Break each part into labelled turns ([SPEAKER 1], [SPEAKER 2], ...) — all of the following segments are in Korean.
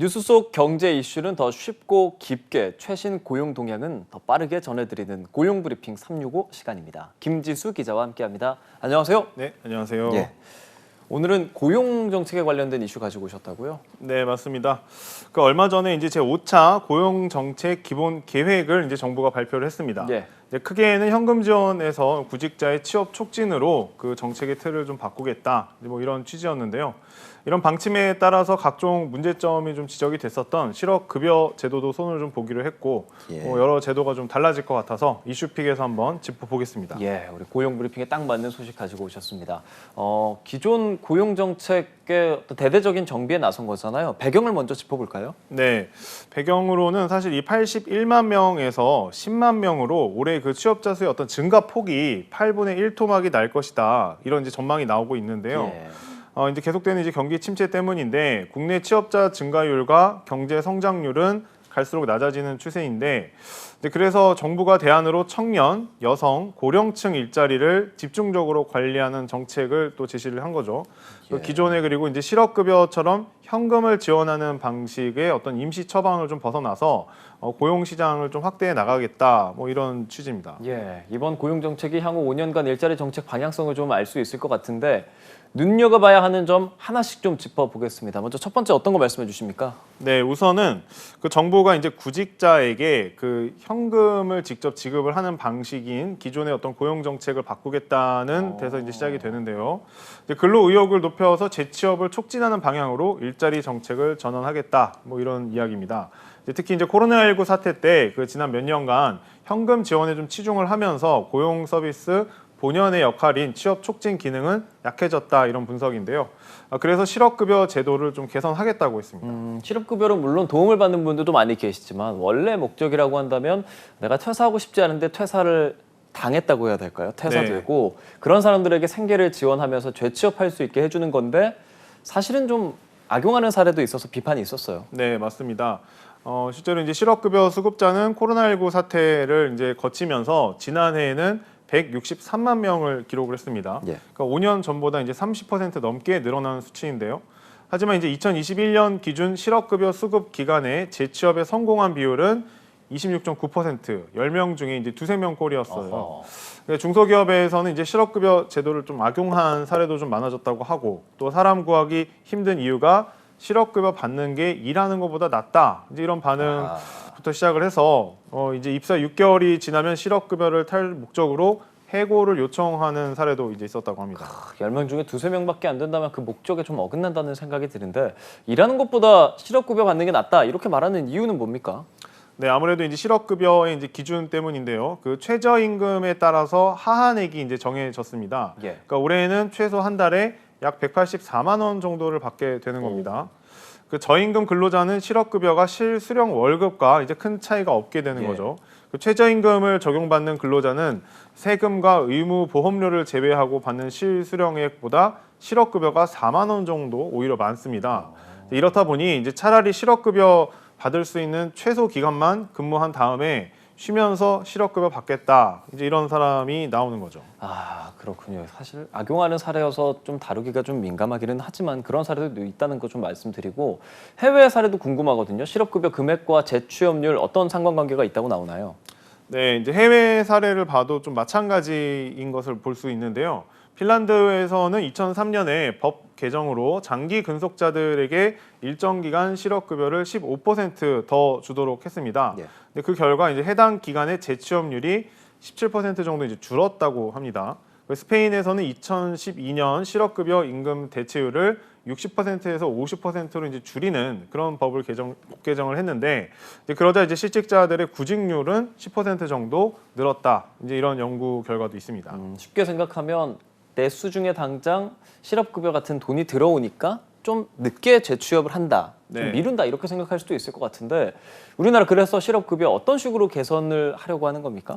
[SPEAKER 1] 뉴스 속 경제 이슈는 더 쉽고 깊게 최신 고용 동향은 더 빠르게 전해드리는 고용 브리핑 365 시간입니다. 김지수 기자와 함께합니다. 안녕하세요.
[SPEAKER 2] 네, 안녕하세요.
[SPEAKER 1] 예. 오늘은 고용 정책에 관련된 이슈 가지고 오셨다고요?
[SPEAKER 2] 네, 맞습니다. 그 얼마 전에 이제 제 5차 고용 정책 기본 계획을 이제 정부가 발표를 했습니다.
[SPEAKER 1] 예.
[SPEAKER 2] 이제 크게는 현금 지원에서 구직자의 취업 촉진으로 그 정책의 틀을 좀 바꾸겠다. 뭐 이런 취지였는데요. 이런 방침에 따라서 각종 문제점이 좀 지적이 됐었던 실업 급여 제도도 손을 좀 보기로 했고
[SPEAKER 1] 예.
[SPEAKER 2] 뭐 여러 제도가 좀 달라질 것 같아서 이슈픽에서 한번 짚어보겠습니다.
[SPEAKER 1] 예, 우리 고용 브리핑에 딱 맞는 소식 가지고 오셨습니다. 어, 기존 고용 정책의 대대적인 정비에 나선 거잖아요. 배경을 먼저 짚어볼까요?
[SPEAKER 2] 네, 배경으로는 사실 이 81만 명에서 10만 명으로 올해 그 취업자 수의 어떤 증가 폭이 8분의 1 토막이 날 것이다 이런 이제 전망이 나오고 있는데요.
[SPEAKER 1] 예.
[SPEAKER 2] 어, 이제 계속되는 이제 경기 침체 때문인데 국내 취업자 증가율과 경제 성장률은 갈수록 낮아지는 추세인데 이제 그래서 정부가 대안으로 청년, 여성, 고령층 일자리를 집중적으로 관리하는 정책을 또 제시를 한 거죠. 그
[SPEAKER 1] 예.
[SPEAKER 2] 기존에 그리고 이제 실업급여처럼 현금을 지원하는 방식의 어떤 임시 처방을 좀 벗어나서 어, 고용 시장을 좀 확대해 나가겠다. 뭐 이런 취지입니다.
[SPEAKER 1] 예, 이번 고용 정책이 향후 5년간 일자리 정책 방향성을 좀 알 수 있을 것 같은데 눈여겨봐야 하는 점 하나씩 좀 짚어보겠습니다. 먼저 첫 번째 어떤 거 말씀해 주십니까?
[SPEAKER 2] 네, 우선은 그 정부가 이제 구직자에게 그 현금을 직접 지급을 하는 방식인 기존의 어떤 고용 정책을 바꾸겠다는
[SPEAKER 1] 어.
[SPEAKER 2] 데서 이제 시작이 되는데요. 이제 근로 의욕을 높여서 재취업을 촉진하는 방향으로 일 자리 정책을 전환하겠다. 뭐 이런 이야기입니다. 이제 특히 이제 코로나19 사태 때 그 지난 몇 년간 현금 지원에 좀 치중을 하면서 고용 서비스 본연의 역할인 취업 촉진 기능은 약해졌다 이런 분석인데요. 아, 그래서 실업급여 제도를 좀 개선하겠다고 했습니다.
[SPEAKER 1] 음, 실업급여로 물론 도움을 받는 분들도 많이 계시지만 원래 목적이라고 한다면 내가 퇴사하고 싶지 않은데 퇴사를 당했다고 해야 될까요? 퇴사되고 그런 사람들에게 생계를 지원하면서 재취업할 수 있게 해주는 건데 사실은 좀 악용하는 사례도 있어서 비판이 있었어요.
[SPEAKER 2] 네, 맞습니다. 어, 실제로 이제 실업급여 수급자는 코로나19 사태를 이제 거치면서 지난해에는 163만 명을 기록을 했습니다.
[SPEAKER 1] 예.
[SPEAKER 2] 그러니까 5년 전보다 이제 30% 넘게 늘어난 수치인데요. 하지만 이제 2021년 기준 실업급여 수급 기간에 재취업에 성공한 비율은 26.9%, 10명 중에 이제 두세 명 꼴이었어요. 중소기업에서는 이제 실업급여 제도를 좀 악용한 사례도 좀 많아졌다고 하고 또 사람 구하기 힘든 이유가 실업급여 받는 게 일하는 것보다 낫다. 이제 이런 반응부터
[SPEAKER 1] 아,
[SPEAKER 2] 시작을 해서 어 이제 입사 6개월이 지나면 실업급여를 탈 목적으로 해고를 요청하는 사례도 이제 있었다고 합니다.
[SPEAKER 1] 10명 중에 두세 명밖에 안 된다면 그 목적에 좀 어긋난다는 생각이 드는데 일하는 것보다 실업급여 받는 게 낫다 이렇게 말하는 이유는 뭡니까?
[SPEAKER 2] 네, 아무래도 이제 실업급여의 이제 기준 때문인데요. 그 최저임금에 따라서 하한액이 이제 정해졌습니다.
[SPEAKER 1] 예.
[SPEAKER 2] 그러니까 올해는 최소 한 달에 약 184만 원 정도를 받게 되는 겁니다. 그 저임금 근로자는 실업급여가 실수령 월급과 이제 큰 차이가 없게 되는
[SPEAKER 1] 예.
[SPEAKER 2] 거죠. 그 최저임금을 적용받는 근로자는 세금과 의무 보험료를 제외하고 받는 실수령액보다 실업급여가 4만 원 정도 오히려 많습니다. 이렇다 보니 이제 차라리 실업급여 받을 수 있는 최소 기간만 근무한 다음에 쉬면서 실업급여 받겠다. 이제 이런 사람이 나오는 거죠.
[SPEAKER 1] 아 그렇군요. 사실 악용하는 사례여서 좀 다루기가 좀 민감하기는 하지만 그런 사례도 있다는 거 좀 말씀드리고 해외 사례도 궁금하거든요. 실업급여 금액과 재취업률 어떤 상관관계가 있다고 나오나요?
[SPEAKER 2] 네, 이제 해외 사례를 봐도 좀 마찬가지인 것을 볼 수 있는데요. 핀란드에서는 2003년에 법 개정으로 장기 근속자들에게 일정 기간 실업급여를 15%더 주도록 했습니다.
[SPEAKER 1] 예.
[SPEAKER 2] 근데 그 결과 이제 해당 기간의 재취업률이 17% 정도 이제 줄었다고 합니다. 그 스페인에서는 2012년 실업급여 임금 대체율을 60%에서 50%로 이제 줄이는 그런 법을 개정 법 개정을 했는데 이제 그러자 이제 실직자들의 구직률은 10% 정도 늘었다. 이제 이런 연구 결과도 있습니다.
[SPEAKER 1] 음, 쉽게 생각하면 내 수중에 당장 실업급여 같은 돈이 들어오니까 좀 늦게 재취업을 한다, 좀
[SPEAKER 2] 네.
[SPEAKER 1] 미룬다 이렇게 생각할 수도 있을 것 같은데 우리나라 그래서 실업급여 어떤 식으로 개선을 하려고 하는 겁니까?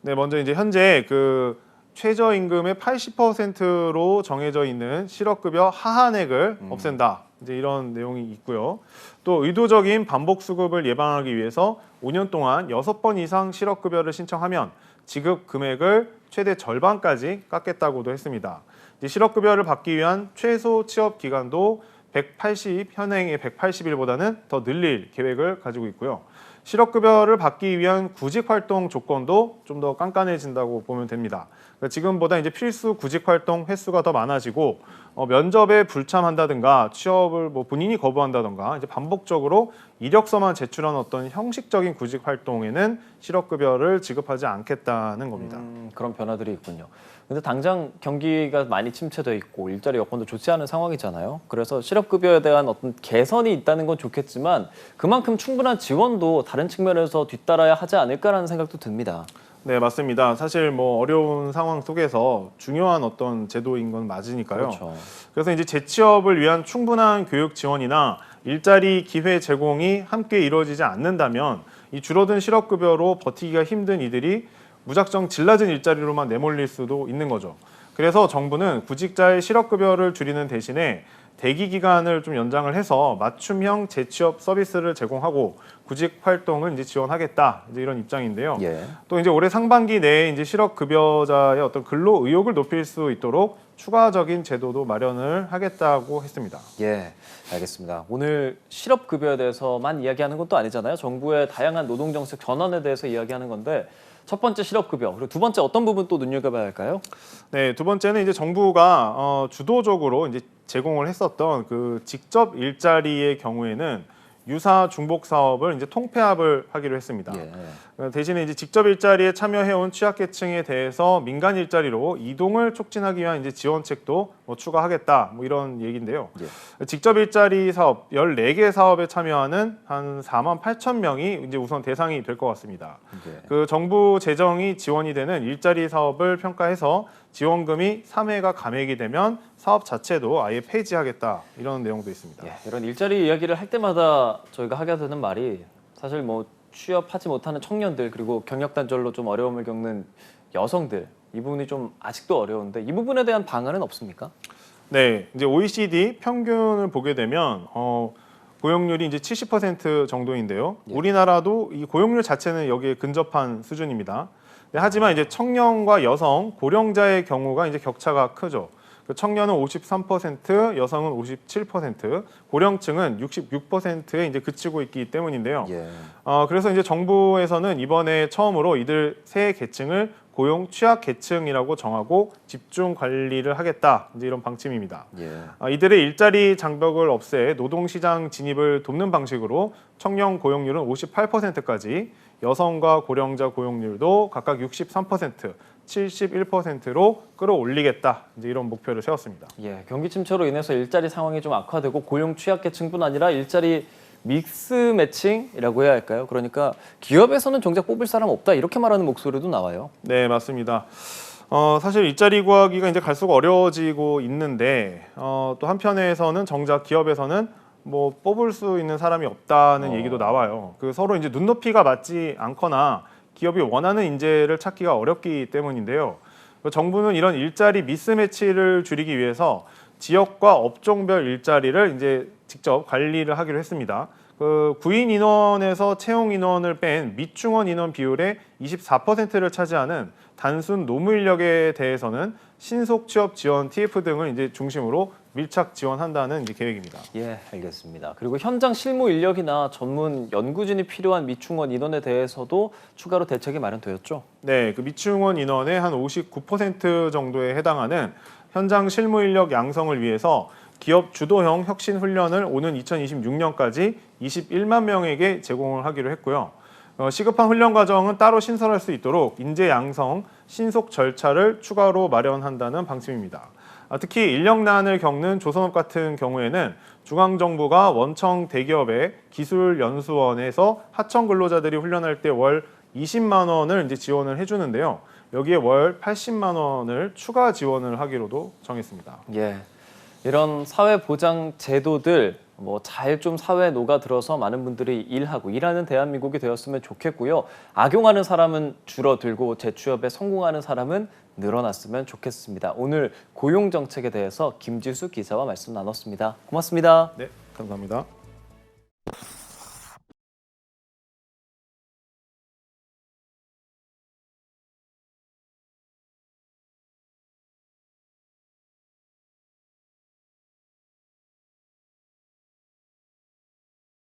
[SPEAKER 2] 네, 먼저 이제 현재 그 최저임금의 80%로 정해져 있는 실업급여 하한액을 없앤다. 이제 이런 내용이 있고요. 또 의도적인 반복 수급을 예방하기 위해서 5년 동안 6번 이상 실업급여를 신청하면 지급 금액을 최대 절반까지 깎겠다고도 했습니다. 실업급여를 받기 위한 최소 취업 기간도 180 현행의 180일보다는 더 늘릴 계획을 가지고 있고요. 실업급여를 받기 위한 구직 활동 조건도 좀 더 깐깐해진다고 보면 됩니다. 그러니까 지금보다 이제 필수 구직 활동 횟수가 더 많아지고 어, 면접에 불참한다든가 취업을 뭐 본인이 거부한다든가 이제 반복적으로 이력서만 제출한 어떤 형식적인 구직 활동에는 실업급여를 지급하지 않겠다는 겁니다.
[SPEAKER 1] 음, 그런 변화들이 있군요. 근데 당장 경기가 많이 침체돼 있고 일자리 여건도 좋지 않은 상황이잖아요. 그래서 실업급여에 대한 어떤 개선이 있다는 건 좋겠지만 그만큼 충분한 지원도 다른 측면에서 뒤따라야 하지 않을까라는 생각도 듭니다.
[SPEAKER 2] 네, 맞습니다. 사실 뭐 어려운 상황 속에서 중요한 어떤 제도인 건 맞으니까요.
[SPEAKER 1] 그렇죠.
[SPEAKER 2] 그래서 이제 재취업을 위한 충분한 교육 지원이나 일자리 기회 제공이 함께 이루어지지 않는다면 이 줄어든 실업급여로 버티기가 힘든 이들이 무작정 질낮은 일자리로만 내몰릴 수도 있는 거죠. 그래서 정부는 구직자의 실업급여를 줄이는 대신에 대기 기간을 좀 연장을 해서 맞춤형 재취업 서비스를 제공하고 구직 활동을 이제 지원하겠다 이제 이런 입장인데요.
[SPEAKER 1] 예.
[SPEAKER 2] 또 이제 올해 상반기 내에 이제 실업 급여자의 어떤 근로 의욕을 높일 수 있도록 추가적인 제도도 마련을 하겠다고 했습니다.
[SPEAKER 1] 예, 알겠습니다. 오늘 실업 급여에 대해서만 이야기하는 건또 아니잖아요. 정부의 다양한 노동 정책 전환에 대해서 이야기하는 건데 첫 번째 실업급여, 그리고 두 번째 어떤 부분 또 눈여겨봐야 할까요?
[SPEAKER 2] 네, 두 번째는 이제 정부가 어, 주도적으로 이제 제공을 했었던 그 직접 일자리의 경우에는 유사 중복 사업을 이제 통폐합을 하기로 했습니다.
[SPEAKER 1] 예.
[SPEAKER 2] 어, 대신에 이제 직접 일자리에 참여해온 취약계층에 대해서 민간 일자리로 이동을 촉진하기 위한 이제 지원책도 뭐 추가하겠다 뭐 이런 얘기인데요.
[SPEAKER 1] 예.
[SPEAKER 2] 직접 일자리 사업 14개 사업에 참여하는 한 4만 8천 명이 이제 우선 대상이 될 것 같습니다.
[SPEAKER 1] 예.
[SPEAKER 2] 그 정부 재정이 지원이 되는 일자리 사업을 평가해서 지원금이 3회가 감액이 되면 사업 자체도 아예 폐지하겠다 이런 내용도 있습니다.
[SPEAKER 1] 예, 이런 일자리 이야기를 할 때마다 저희가 하게 되는 말이 사실 뭐 취업하지 못하는 청년들 그리고 경력 단절로 좀 어려움을 겪는 여성들 이 부분이 좀 아직도 어려운데 이 부분에 대한 방안은 없습니까?
[SPEAKER 2] 네, 이제 OECD 평균을 보게 되면 어, 고용률이 이제 70% 정도인데요.
[SPEAKER 1] 예.
[SPEAKER 2] 우리나라도 이 고용률 자체는 여기에 근접한 수준입니다. 네, 하지만 이제 청년과 여성, 고령자의 경우가 이제 격차가 크죠. 그 청년은 53%, 여성은 57%, 고령층은 66%에 이제 그치고 있기 때문인데요.
[SPEAKER 1] 예.
[SPEAKER 2] 어, 그래서 이제 정부에서는 이번에 처음으로 이들 세 계층을 고용 취약 계층이라고 정하고 집중 관리를 하겠다. 이제 이런 방침입니다.
[SPEAKER 1] 예.
[SPEAKER 2] 아, 이들의 일자리 장벽을 없애 노동시장 진입을 돕는 방식으로 청년 고용률은 58%까지, 여성과 고령자 고용률도 각각 63%, 71%로 끌어올리겠다. 이제 이런 목표를 세웠습니다.
[SPEAKER 1] 예, 경기 침체로 인해서 일자리 상황이 좀 악화되고 고용 취약계층뿐 아니라 일자리 믹스 매칭이라고 해야 할까요? 그러니까 기업에서는 정작 뽑을 사람 없다 이렇게 말하는 목소리도 나와요.
[SPEAKER 2] 네, 맞습니다. 어, 사실 일자리 구하기가 이제 갈수록 어려워지고 있는데 어, 또 한편에서는 정작 기업에서는 뭐 뽑을 수 있는 사람이 없다는
[SPEAKER 1] 어.
[SPEAKER 2] 얘기도 나와요. 그 서로 이제 눈높이가 맞지 않거나 기업이 원하는 인재를 찾기가 어렵기 때문인데요. 그 정부는 이런 일자리 미스매치를 줄이기 위해서 지역과 업종별 일자리를 이제 직접 관리를 하기로 했습니다. 그 구인 인원에서 채용 인원을 뺀 밑중원 인원 비율의 24%를 차지하는 단순 노무 인력에 대해서는 신속 취업 지원 TF 등을 이제 중심으로 밀착 지원한다는 이제 계획입니다.
[SPEAKER 1] 예, 알겠습니다. 그리고 현장 실무 인력이나 전문 연구진이 필요한 미충원 인원에 대해서도 추가로 대책이 마련되었죠.
[SPEAKER 2] 네, 그 미충원 인원의 한 59% 정도에 해당하는 현장 실무 인력 양성을 위해서 기업 주도형 혁신 훈련을 오는 2026년까지 21만 명에게 제공을 하기로 했고요. 어, 시급한 훈련 과정은 따로 신설할 수 있도록 인재 양성 신속 절차를 추가로 마련한다는 방침입니다. 아, 특히 인력난을 겪는 조선업 같은 경우에는 중앙 정부가 원청 대기업의 기술연수원에서 하청 근로자들이 훈련할 때 월 20만 원을 이제 지원을 해주는데요. 여기에 월 80만 원을 추가 지원을 하기로도 정했습니다.
[SPEAKER 1] 예. 이런 사회 보장 제도들 뭐 잘 좀 사회에 녹아들어서 많은 분들이 일하고 일하는 대한민국이 되었으면 좋겠고요. 악용하는 사람은 줄어들고 재취업에 성공하는 사람은 늘어났으면 좋겠습니다. 오늘 고용 정책에 대해서 김지수 기자와 말씀 나눴습니다. 고맙습니다.
[SPEAKER 2] 네, 감사합니다.